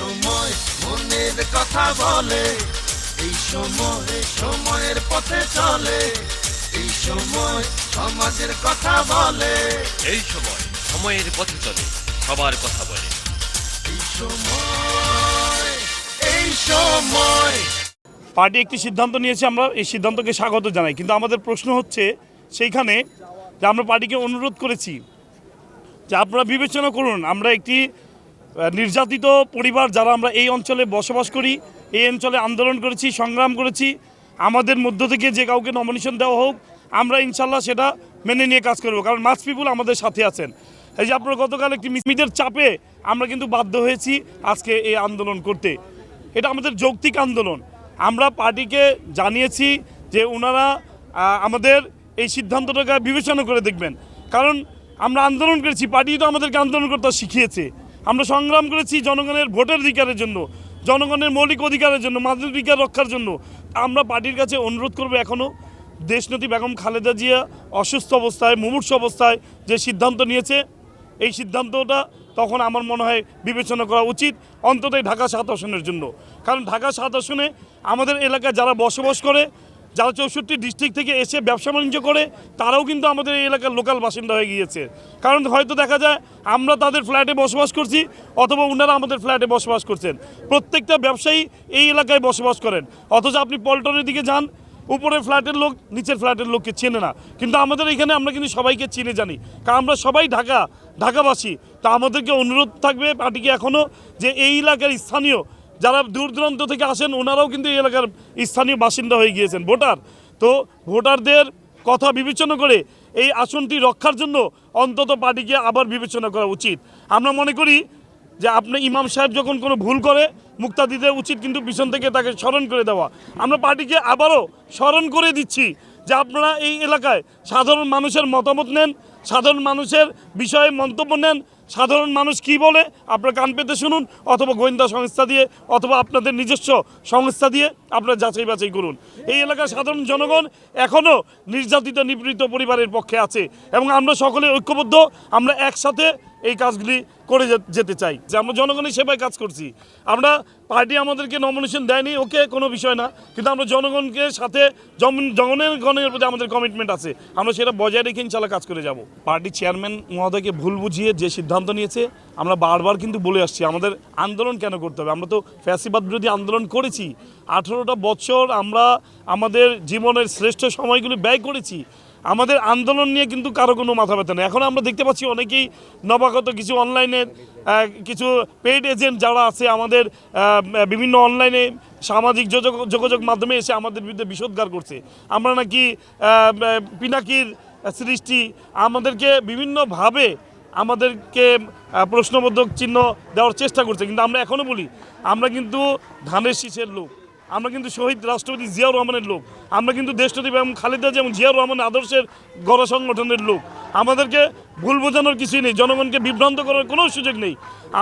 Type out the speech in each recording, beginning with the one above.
সময় মনের কথা বলে এই সময় সময়ের পথে চলে এই সময় সমাজের কথা বলে। এই সময় সময়ের পথে চলে সবার কথা বলে। এই সময় এই সময়। পার্টি একটি সিদ্ধান্ত নিয়েছে আমরা এই সিদ্ধান্তকে স্বাগত জানাই। কিন্তু আমাদের প্রশ্ন হচ্ছে সেইখানে যে আমরা পার্টিকে অনুরোধ করেছি যে আপনারা বিবেচনা করুন আমরা একটি নির্যাতিত পরিবার যারা আমরা এই অঞ্চলে বসবাস করি, এই অঞ্চলে আন্দোলন করেছি, সংগ্রাম করেছি, আমাদের মধ্য থেকে যে কাউকে নমিনেশন দেওয়া হোক, আমরা ইনশাল্লাহ সেটা মেনে নিয়ে কাজ করব। কারণ মাছ পিপুল আমাদের সাথে আছেন। এই যে আপনার গতকাল একটি মিসমিদের চাপে আমরা কিন্তু বাধ্য হয়েছি আজকে এই আন্দোলন করতে। এটা আমাদের যৌক্তিক আন্দোলন। আমরা পার্টিকে জানিয়েছি যে ওনারা আমাদের এই সিদ্ধান্তটাকে বিবেচনা করে দেখবেন। কারণ আমরা আন্দোলন করেছি পার্টি তো আমাদেরকে আন্দোলন করতে শিখিয়েছে। আমরা সংগ্রাম করেছি জনগণের ভোটের অধিকারের জন্য, জনগণের মৌলিক অধিকারের জন্য মানবাধিকার রক্ষার জন্য। আমরা পার্টির কাছে অনুরোধ করব এখনও দেশনতি বেগম খালেদা জিয়া অসুস্থ অবস্থায়, মুমূর্ষ অবস্থায় যে সিদ্ধান্ত নিয়েছে, এই সিদ্ধান্তটা তখন আমার মনে হয় বিবেচনা করা উচিত, অন্তত ঢাকা সাত আসনের জন্য। কারণ ঢাকা সাত আসনে আমাদের এলাকায় যারা বসবাস করে যারা চৌষট্টি ডিস্ট্রিক্ট থেকে এসে ব্যবসা বাণিজ্য করে, তারাও কিন্তু আমাদের এই এলাকার লোকাল বাসিন্দা হয়ে গিয়েছে। কারণ হয়তো দেখা যায়, আমরা তাদের ফ্ল্যাটে বসবাস করছি, অথবা ওনারা আমাদের ফ্ল্যাটে বসবাস করছেন। প্রত্যেকটা ব্যবসায়ী এই এলাকায় বসবাস করেন। অথচ আপনি পল্টনের দিকে যান উপরের ফ্ল্যাটের লোক, নিচের ফ্ল্যাটের লোককে চেনে না। কিন্তু আমাদের এখানে আমরা কিন্তু সবাইকে চিনে জানি। কারণ আমরা সবাই ঢাকা, ঢাকাবাসী। তা আমাদেরকে অনুরোধ থাকবে, পার্টিকে এখনও যে এই এলাকার স্থানীয় যারা দূর দূরান্ত থেকে আসেন, ওনারাও কিন্তু এই এলাকার স্থানীয় বাসিন্দা হয়ে গিয়েছেন, ভোটার। তো ভোটারদের কথা বিবেচনা করে এই আসনটি রক্ষার জন্য অন্তত পার্টিকে আবার বিবেচনা করা উচিত। আমরা মনে করি যে আপনি ইমাম সাহেব যখন কোনো ভুল করে মুক্তা দিতে উচিত কিন্তু পিছন থেকে তাকে স্মরণ করে দেওয়া। আমরা পার্টিকে আবারও স্মরণ করে দিচ্ছি যে আপনারা এই এলাকায় সাধারণ মানুষের মতামত নেন, সাধারণ মানুষের বিষয়ে মন্তব্য নেন সাধারণ মানুষ কি বলে? আপনার কান পেতে শুনুন, অথবা গোয়েন্দা সংস্থা দিয়ে, অথবা আপনাদের নিজস্ব সংস্থা দিয়ে আপনারা যাচাই বাছাই করুন। এই এলাকার সাধারণ জনগণ এখনও নির্যাতিত, নিপীড়িত পরিবারের পক্ষে আছে এবং আমরা সকলে ঐক্যবদ্ধ, আমরা একসাথে এই কাজগুলি করে যেতে চাই। যে আমরা জনগণের সেবায় কাজ করছি। আমরা পার্টি আমাদেরকে নমিনেশন দেয়নি, ওকে কোনো বিষয় না। কিন্তু আমরা জনগণকে সাথে জনগণের গণের প্রতি আমাদের কমিটমেন্ট আছে। আমরা সেটা বজায় রেখে ইনশাল্লাহ কাজ করে যাব। পার্টি চেয়ারম্যান মহোদয়কে ভুল বুঝিয়ে যে সিদ্ধান্ত নিয়েছে, আমরা বারবার কিন্তু বলে আসছি, আমাদের আন্দোলন কেন করতে হবে? আমরা তো ফ্যাসিবাদ বিরোধী আন্দোলন করেছি। আঠেরোটা বছর আমরা আমাদের জীবনের শ্রেষ্ঠ সময়গুলি ব্যয় করেছি। আমাদের আন্দোলন নিয়ে কিন্তু কারও কোনো মাথা ব্যথা নেই। এখন আমরা দেখতে পাচ্ছি অনেকেই নবাগত কিছু অনলাইনের কিছু পেইড এজেন্ট যারা আছে আমাদের বিভিন্ন অনলাইনে সামাজিক যোগাযোগ মাধ্যমে এসে আমাদের বিরুদ্ধে বিষোদ্গার করছে। আমরা নাকি পিনাকির সৃষ্টি। আমাদেরকে বিভিন্নভাবে আমাদেরকে প্রশ্নবোধক চিহ্ন দেওয়ার চেষ্টা করছে। কিন্তু আমরা এখনও বলি, আমরা কিন্তু ধানের শীষের লোক। আমরা কিন্তু শহীদ রাষ্ট্রপতি জিয়াউর রহমানের লোক। আমরা কিন্তু দেশনদী এবং খালেদা যেমন জিয়াউর রহমান আদর্শের গড় সংগঠনের লোক। আমাদেরকে ভুল বোঝানোর কিছুই নেই, জনগণকে বিভ্রান্ত করার কোনো সুযোগ নেই।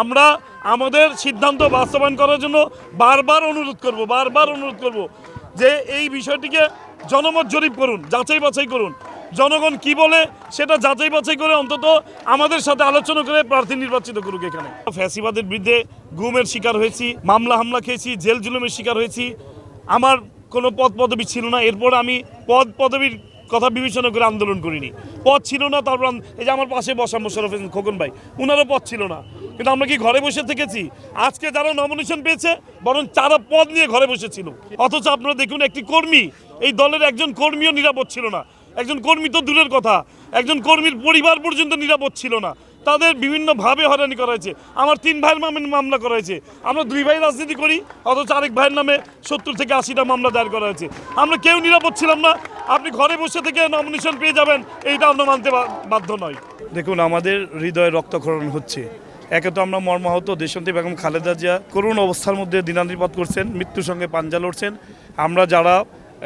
আমরা আমাদের সিদ্ধান্ত বাস্তবায়ন করার জন্য বারবার অনুরোধ করব, বারবার অনুরোধ করব যে এই বিষয়টিকে জনমত জরিপ করুন যাচাই বাছাই করুন। জনগণ কি বলে সেটা যাচাই বাছাই করে অন্তত আমাদের সাথে আলোচনা করে প্রার্থী নির্বাচিত করুক এখানে। ফ্যাসিবাদের বিরুদ্ধে গুমের শিকার হয়েছি, মামলা হামলা খেয়েছি, জেল জুলুমের শিকার হয়েছি। আমার কোনো পদ পদবি ছিল না, এরপর আমি পদ পদবীর কথা বিবেচনা করে আন্দোলন করিনি। পথ ছিল না, তারপর এই যে আমার পাশে বসা মোশারফ খোকন ভাই ওনারও পথ ছিল না। কিন্তু আমরা কি ঘরে বসে থেকেছি? আজকে যারা নমিনেশন পেয়েছে, বরং তারা পদ নিয়ে ঘরে বসেছিল। অথচ আপনারা দেখুন, একটি কর্মী, এই দলের একজন কর্মীও নিরাপদ ছিল না। একজন কর্মী তো দূরের কথা। একজন কর্মীর পরিবার পর্যন্ত নিরাপদ ছিল না। তাদের বিভিন্নভাবে হয়রানি করা হয়েছে আমার তিন ভাইয়ের নামে মামলা করা হয়েছে আমরা দুই ভাই রাজনীতি করি, অথচ আরেক ভাইয়ের নামে সত্তর থেকে আশিটা মামলা দায়ের করা হয়েছে। আমরা কেউ নিরাপদ ছিলাম না। আপনি ঘরে বসে থেকে নমিনেশন পেয়ে যাবেন, এইটা আমরা মানতে বাধ্য নয় দেখুন, আমাদের হৃদয়ে রক্তক্ষরণ হচ্ছে। একে তো আমরা মর্মাহত দেশন্তী বেগম খালেদা জিয়া করুণ অবস্থার মধ্যে দিনানিপাত করছেন, মৃত্যুর সঙ্গে পাঞ্জা লড়ছেন। আমরা যারা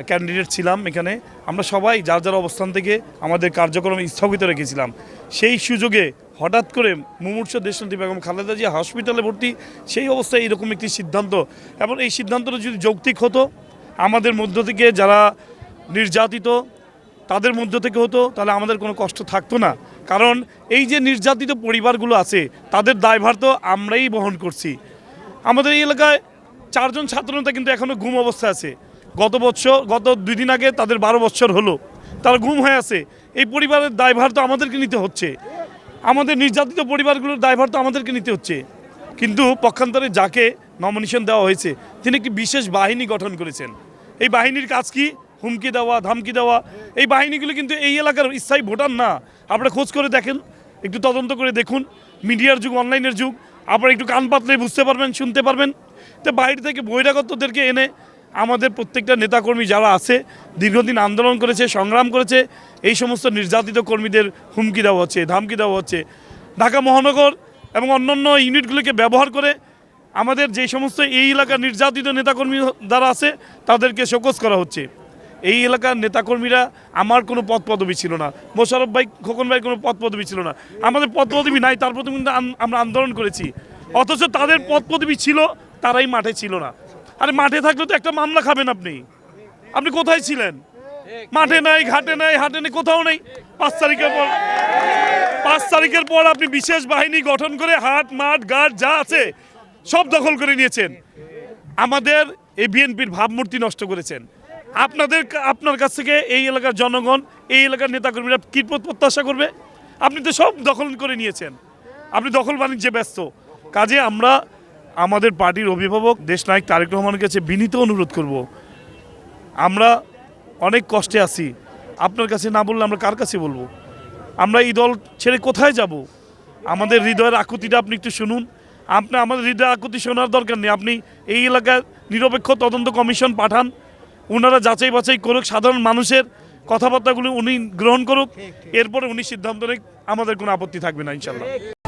ক্যান্ডিডেট ছিলাম এখানে। আমরা সবাই যার যার অবস্থান থেকে আমাদের কার্যক্রম স্থগিত রেখেছিলাম। সেই সুযোগে হঠাৎ করে মুমূর্ষ দেশনতী বেগম খালেদা জিয়া হসপিটালে ভর্তি, সেই অবস্থায় এরকম একটি সিদ্ধান্ত। এবং এই সিদ্ধান্তটা যদি যৌক্তিক হতো, আমাদের মধ্য থেকে যারা নির্যাতিত, তাদের মধ্য থেকে হতো, তাহলে আমাদের কোনো কষ্ট থাকতো না। কারণ এই যে নির্যাতিত পরিবারগুলো আছে, তাদের দায়ভার তো আমরাই বহন করছি। আমাদের এই এলাকায় চারজন ছাত্রনেতা কিন্তু এখনও ঘুম অবস্থায় আছে। গত বছর, গত দুই দিন আগে তাদের বারো বছর হলো। তারা ঘুম হয়ে আছে। এই পরিবারের দায়ভার তো আমাদেরকে নিতে হচ্ছে। আমাদের নির্যাতিত পরিবারগুলোর দায়ভার তো আমাদেরকে নিতে হচ্ছে। কিন্তু পক্ষান্তরে যাকে নমিনেশন দেওয়া হয়েছে, তিনি একটি বিশেষ বাহিনী গঠন করেছেন। এই বাহিনীর কাজ কি? হুমকি দেওয়া, ধামকি দেওয়া। এই বাহিনীগুলো কিন্তু এই এলাকার স্থায়ী ভোটার না। আপনারা খোঁজ করে দেখেন, একটু তদন্ত করে দেখুন। মিডিয়ার যুগ, অনলাইনের যুগ। আপনারা একটু কান পাতলে বুঝতে পারবেন, শুনতে পারবেন। তো বাইরে থেকে বহিরাগতদেরকে এনে আমাদের প্রত্যেকটা নেতাকর্মী যারা আছে, দীর্ঘদিন আন্দোলন করেছে, সংগ্রাম করেছে, এই সমস্ত নির্যাতিত কর্মীদের হুমকি দেওয়া হচ্ছে, ধামকি দেওয়া হচ্ছে। ঢাকা মহানগর এবং অন্যান্য ইউনিটগুলিকে ব্যবহার করে আমাদের যে সমস্ত এই এলাকার নির্যাতিত নেতাকর্মী যারা আছে, তাদেরকে শোকজ করা হচ্ছে। এই এলাকার নেতাকর্মীরা আমার কোনো পদ পদবি ছিল না। মোশারফ ভাই, খোকন ভাই কোনো পদ পদবি ছিল না। আমাদের পদ পদবি নাই, তার প্রতি কিন্তু আমরা আন্দোলন করেছি। অথচ তাদের পদ পদবি ছিল, তারাই মাঠে ছিল না। আরে মাঠে থাকলে তো একটা মামলা খাবেন আপনি। আপনি কোথায় ছিলেন? মাঠে নাই, ঘাটে নাই, হাটে নেই, কোথাও নেই। পাঁচ তারিখের পর পাঁচ তারিখের পর আপনি বিশেষ বাহিনী গঠন করে হাট, মাঠ, ঘাট, যা আছে, সব দখল করে নিয়েছেন। আমাদের এই বিএনপির ভাবমূর্তি নষ্ট করেছেন। আপনাদের আপনার কাছ থেকে এই এলাকার জনগণ, এই এলাকার নেতাকর্মীরা কি প্র- প্রত্যাশা করবে? আপনি তো সব দখল করে নিয়েছেন। আপনি দখল বাণিজ্যে ব্যস্ত। কাজে আমরা আমাদের পার্টির অভিভাবক দেশনায়ক তারেক রহমানের কাছে বিনীত অনুরোধ করব। আমরা অনেক কষ্টে আছি। আপনার কাছে না বললে আমরা কার কাছে বলব? আমরা এই দল ছেড়ে কোথায় যাব? আমাদের হৃদয়ের আকুতিটা আপনি একটু শুনুন। আপনি আমাদের হৃদয় আকুতি শোনার দরকার নেই। আপনি এই এলাকার নিরপেক্ষ তদন্ত কমিশন পাঠান। ওনারা যাচাই বাছাই করুক সাধারণ মানুষের কথাবার্তাগুলো উনি গ্রহণ করুক। এরপরে উনি সিদ্ধান্ত নেই আমাদের কোনো আপত্তি থাকবে না ইনশাল্লাহ।